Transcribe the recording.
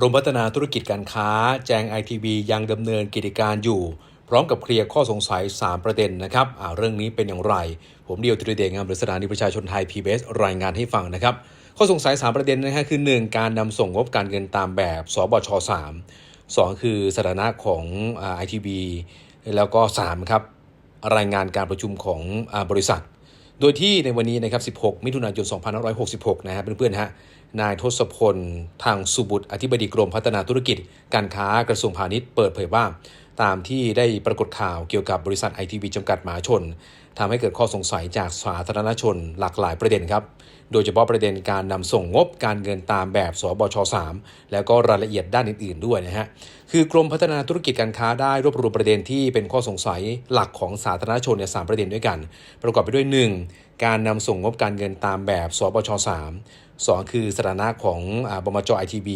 กรมพัฒนาธุรกิจการค้า แจ้ง ITB ยังดำเนินกิจการอยู่ พร้อมกับเคลียร์ข้อสงสัย 3 ประเด็นนะครับอ่าเรื่องนี้เป็นอย่างไร ผมเดียวตรีเดชงามหรือสถานีประชาชนไทย PBS รายงานให้ฟังนะครับ ข้อสงสัย 3 ประเด็นนะฮะคือ 1 การนำส่งงบการเงินตามแบบสบช 3 2 คือสถานะของอ่า ITB แล้วก็ 3 ครับรายงานการประชุมของอบริษัท โดยที่ในวันนี้นะครับ 16 มิถุนายน 2566 นะฮะเพื่อนๆฮะ นายทศพล ทางสุบุตร อธิบดีกรมพัฒนาธุรกิจ การค้ากระทรวงพาณิชย์เปิดเผยว่า ตามที่ได้ปรากฏข่าวเกี่ยวกับบริษัทไอทีวีจำกัดมหาชนทำให้เกิดข้อสงสัยจากสาธารณชนหลากหลายประเด็นครับ โดยเฉพาะประเด็นการนำส่งงบการเงินตามแบบสบช 3 แล้วก็รายละเอียดด้านอื่น ๆ ด้วยนะฮะ คือกรมพัฒนาธุรกิจการค้าได้รวบรวมประเด็นที่เป็นข้อสงสัยหลักของสาธารณชนเนี่ยสามประเด็นด้วยกัน ประกอบไปด้วย 1. การนำส่งงบการเงินตามแบบสบช 3 2 คือสถานะของอาบมจไอทีบี